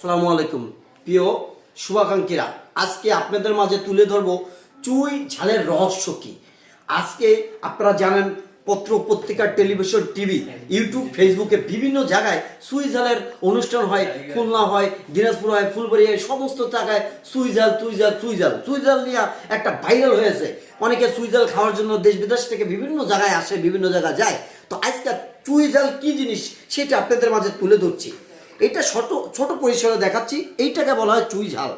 আসসালামু আলাইকুম। প্রিয় শুভাকাঙ্ক্ষীরা, আজকে আপনাদের মাঝে তুলে ধরবো চুই ঝালের রহস্য কি? আজকে আপনারা জানেন পত্র পত্রিকা, টেলিভিশন, টিভি, ইউটিউব, ফেসবুকে বিভিন্ন জায়গায় সুই ঝালের অনুষ্ঠান হয়। খুলনা হয়, দিনাজপুর হয় ফুলবাড়ি হয়, সমস্ত জায়গায় সুই ঝাল তুই ঝাল, চুই ঝাল। চুই ঝাল নিয়ে একটা ভাইরাল হয়েছে। অনেকে সুই ঝাল খাওয়ার জন্য দেশ বিদেশ থেকে বিভিন্ন জায়গায় আসে, বিভিন্ন জায়গায় যায়। তো আজকে চুই ঝাল কি জিনিস সেটা আপনাদের মাঝে তুলে ধরছি। এটা ছোট ছোট পরিসরে দেখাচ্ছি। এইটাকে বলা হয় চুই ঝাল।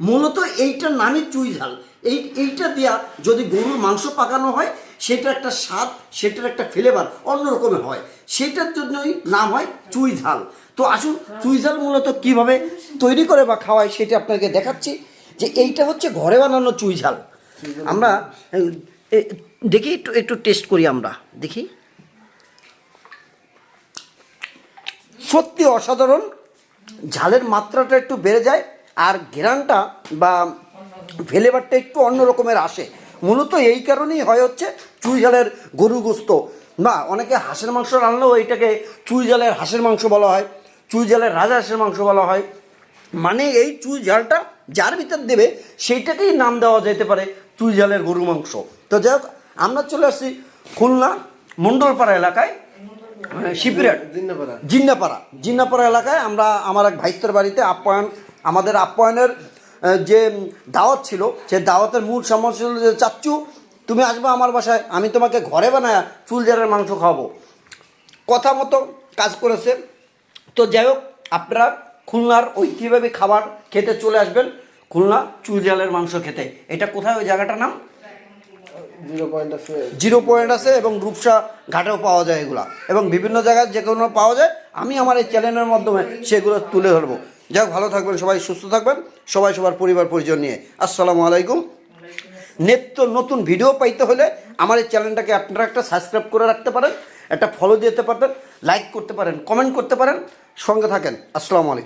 মূলত এইটার নামই চুই ঝাল। এই, এইটা দেওয়া যদি গরুর মাংস পাকানো হয়, সেটার একটা স্বাদ, সেটার একটা ফ্লেভার অন্যরকমের হয়। সেটার জন্যই নাম হয় চুই ঝাল। তো আসুন, চুই ঝাল মূলত কীভাবে তৈরি করে বা খাওয়ায় সেটা আপনাকে দেখাচ্ছি যে এইটা হচ্ছে ঘরে বানানো চুই ঝাল। আমরা দেখি, একটু একটু টেস্ট করি আমরা। দেখি। সত্যি অসাধারণ। ঝালের মাত্রাটা একটু বেড়ে যায় আর ঘেরানটা বা ফ্লেভারটা একটু অন্য রকমের আসে। মূলত এই কারণেই হয় হচ্ছে চুই ঝালের গরু গোস্ত। বা অনেকে হাঁসের মাংস রান্নাও এটাকে চুই ঝালের হাঁসের মাংস বলা হয়, চুই ঝালের রাজা হাঁসের মাংস বলা হয়। মানে এই চুই ঝালটা যার ভিতর দেবে সেইটাকেই নাম দেওয়া যেতে পারে চুই ঝালের গরু মাংস। তো যাই হোক, আমরা চলে আসছি খুলনা মণ্ডলপাড়া এলাকায়। শিপিরাট জিন্নাপাড়া। জিন্নাপাড়া। জিন্নাপাড়া এলাকায় আমরা আমার এক ভাইস্তর বাড়িতে আপ্যায়ন আমাদের আপ্যায়নের যে দাওয়াত ছিল সে দাওয়াতের মূল সমস্যা ছিল যে চাচ্চু তুমি আসবে আমার বাসায় আমি তোমাকে ঘরে বানায় চুল জারের মাংস খাওয়াবো। কথা মতো কাজ করেছে। তো যাই হোক আপনারা খুলনার ঐতিহ্যবাহী খাবার খেতে চলে আসবেন। খুলনা চুল জালের মাংস খেতে। এটা কোথায়? ওই জায়গাটার নাম? জিরো পয়েন্ট আছে। এবং রূপসা ঘাটেও পাওয়া যায় এগুলা। এবং বিভিন্ন জায়গায় যে কোনো পাওয়া যায়, আমি আমার এই চ্যানেলের মাধ্যমে সেগুলো তুলে ধরবো। হোক, ভালো থাকবেন, সবাই সুস্থ থাকবেন, সবাই সবার পরিবার, পরিজন নিয়ে। আসসালামু আলাইকুম। নিত্য নতুন ভিডিও পাইতে হলে আমার এই চ্যানেলটাকে আপনারা একটা সাবস্ক্রাইব করে রাখতে পারেন, একটা ফলো দিতে পারেন লাইক করতে পারেন কমেন্ট করতে পারেন, সঙ্গে থাকেন। আসসালামু আলাইকুম।